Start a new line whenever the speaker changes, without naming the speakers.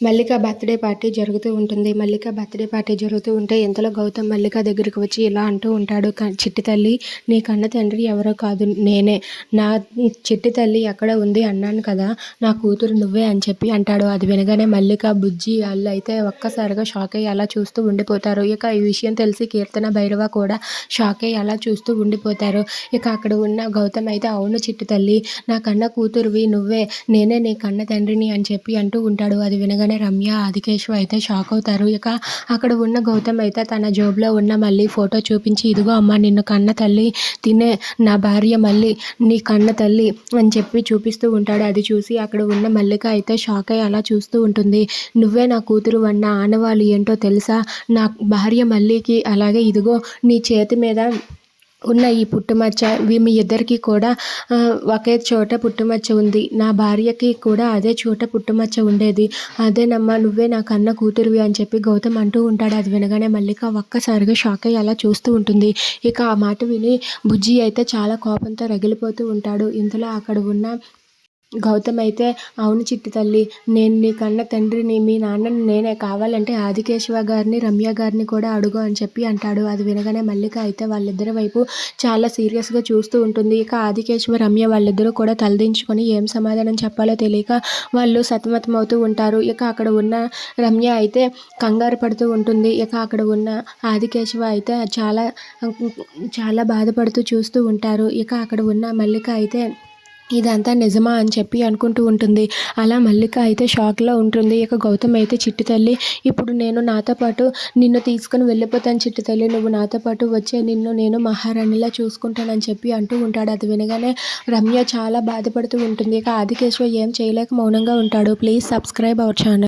మల్లిక birthday party జరుగుతూ ఉంటుంది. మల్లిక birthday party జరుగుతూ ఉంటే ఇంతలో గౌతమ్ మల్లిక దగ్గరికి వచ్చి ఇలా అంటూ ఉంటాడు చిట్టి తల్లి నీ కన్న తండ్రి ఎవరో కాదు నేనే. నా చిట్టి తల్లి ఎక్కడ ఉంది అన్నాను కదా నా కూతురు నువ్వే అని చెప్పి అంటాడు. అది వినగానే మల్లిక బుజ్జి వాళ్ళు అయితే ఒక్కసారిగా షాక్ అయ్యి అలా చూస్తూ ఉండిపోతారు. ఇక ఈ విషయం తెలిసి కీర్తన భైరవ కూడా షాక్ అయ్యి అలా చూస్తూ ఉండిపోతారు. ఇక అక్కడ ఉన్న గౌతమ్ అయితే అవును చిట్టి తల్లి నా కన్న కూతురువి నువ్వే నేనే నీ కన్న తండ్రిని అని చెప్పి అంటూ ఉంటాడు. అది వినగానే చూడగానే రమ్య ఆదికేశవ్ అయితే షాక్ అవుతారు. ఇక అక్కడ ఉన్న గౌతమ్ అయితే తన జోబులో ఉన్న మళ్ళీ ఫోటో చూపించి ఇదిగో అమ్మ నిన్ను కన్న తల్లి తినే నా భార్య మళ్ళీ నీ కన్న తల్లి అని చెప్పి చూపిస్తూ ఉంటాడు. అది చూసి అక్కడ ఉన్న మల్లిక అయితే షాక్ అయ్యి అలా చూస్తూ ఉంటుంది. నువ్వే నా కూతురు అన్న ఆనవాళ్ళు ఏంటో తెలుసా? నా భార్య మల్లికి అలాగే ఇదిగో నీ చేతి మీద ఉన్న ఈ పుట్టుమచ్చ మీ ఇద్దరికి కూడా ఒకే చోట పుట్టుమచ్చ ఉంది. నా భార్యకి కూడా అదే చోట పుట్టుమచ్చ ఉండేది. అదేనమ్మా నువ్వే నా కన్న కూతురువి అని చెప్పి గౌతమ్ అంటూ ఉంటాడు. అది వినగానే మల్లిక ఒక్కసారిగా షాక్ అయ్యి అలా చూస్తూ ఉంటుంది. ఇక ఆ మాట విని బుజ్జి అయితే చాలా కోపంతో రగిలిపోతూ ఉంటాడు. ఇంతలో అక్కడ ఉన్న గౌతమ్ అయితే అవును చిట్టి తల్లి నేను నీ కన్న తండ్రిని మీ నాన్నని నేనే కావాలంటే ఆదికేశవ గారిని రమ్య గారిని కూడా అడుగు అని చెప్పి అంటాడు. అది వినగానే మల్లిక అయితే వాళ్ళిద్దరి వైపు చాలా సీరియస్గా చూస్తూ ఉంటుంది. ఇక ఆదికేశవ రమ్య వాళ్ళిద్దరూ కూడా తలదించుకొని ఏం సమాధానం చెప్పాలో తెలియక వాళ్ళు సతమతం అవుతూ ఉంటారు. ఇక అక్కడ ఉన్న రమ్య అయితే కంగారు పడుతూ ఉంటుంది. ఇక అక్కడ ఉన్న ఆదికేశవ అయితే చాలా చాలా బాధపడుతూ చూస్తూ ఉంటారు. ఇక అక్కడ ఉన్న మల్లిక అయితే ఇదంతా నిజమా అని చెప్పి అనుకుంటూ ఉంటుంది. అలా మల్లిక అయితే షాక్లో ఉంటుంది. ఇక గౌతమ్ అయితే చిట్టి తల్లి ఇప్పుడు నేను నాతో పాటు నిన్ను తీసుకుని వెళ్ళిపోతాను చిట్టి తల్లి. నువ్వు నాతో పాటు వచ్చే నిన్ను నేను మహారాణిలా చూసుకుంటానని చెప్పి అంటూ ఉంటాడు. అది వినగానే రమ్య చాలా బాధపడుతూ ఉంటుంది. ఇక ఆదికేశ్వర్ ఏం చేయలేక మౌనంగా ఉంటాడు. Please subscribe our channel.